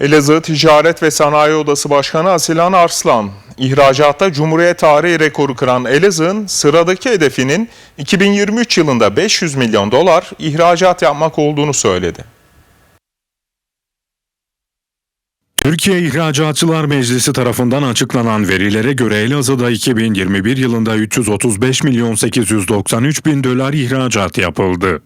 Elazığ Ticaret ve Sanayi Odası Başkanı Asilan Arslan, ihracatta Cumhuriyet tarihi rekoru kıran Elazığ'ın sıradaki hedefinin 2023 yılında 500 milyon dolar ihracat yapmak olduğunu söyledi. Türkiye İhracatçılar Meclisi tarafından açıklanan verilere göre Elazığ'da 2021 yılında 335 milyon 893 bin dolar ihracat yapıldı.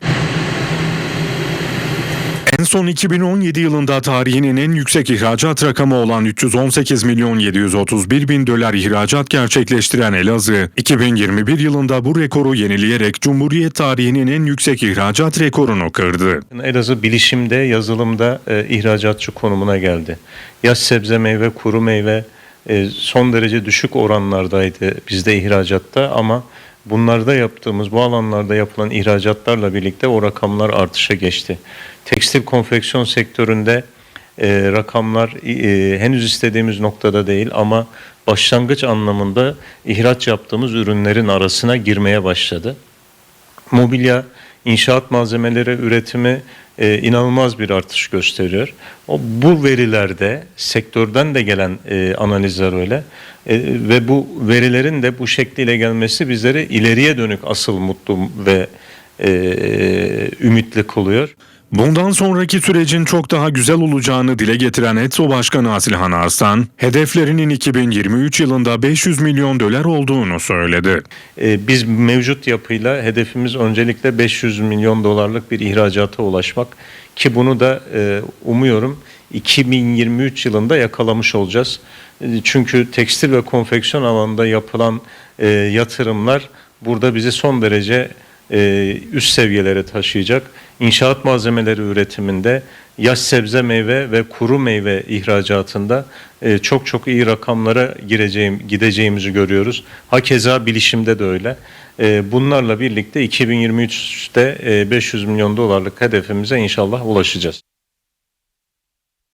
En son 2017 yılında tarihinin en yüksek ihracat rakamı olan 318 milyon 731 bin dolar ihracat gerçekleştiren Elazığ, 2021 yılında bu rekoru yenileyerek Cumhuriyet tarihinin en yüksek ihracat rekorunu kırdı. Elazığ bilişimde, yazılımda e, ihracatçı konumuna geldi. Yaş sebze meyve, kuru meyve e, son derece düşük oranlardaydı bizde ihracatta ama bunlarda yaptığımız, bu alanlarda yapılan ihracatlarla birlikte o rakamlar artışa geçti. Tekstil konfeksiyon sektöründe e, rakamlar e, henüz istediğimiz noktada değil ama başlangıç anlamında ihraç yaptığımız ürünlerin arasına girmeye başladı mobilya, inşaat malzemeleri üretimi e, inanılmaz bir artış gösteriyor. O bu verilerde sektörden de gelen e, analizler öyle E, ve bu verilerin de bu şekliyle gelmesi bizleri ileriye dönük asıl mutlu ve e, ümitli kılıyor. Bundan sonraki sürecin çok daha güzel olacağını dile getiren ETSO Başkanı Asilhan Arslan, hedeflerinin 2023 yılında 500 milyon dolar olduğunu söyledi. E, biz mevcut yapıyla hedefimiz öncelikle 500 milyon dolarlık bir ihracata ulaşmak ki bunu da e, umuyorum 2023 yılında yakalamış olacağız. E, çünkü tekstil ve konfeksiyon alanında yapılan e, yatırımlar burada bizi son derece e, üst seviyelere taşıyacak. İnşaat malzemeleri üretiminde, yaş sebze meyve ve kuru meyve ihracatında e, çok çok iyi rakamlara gireceğim, gideceğimizi görüyoruz. Hakeza bilişimde de öyle. E, bunlarla birlikte 2023'te e, 500 milyon dolarlık hedefimize inşallah ulaşacağız.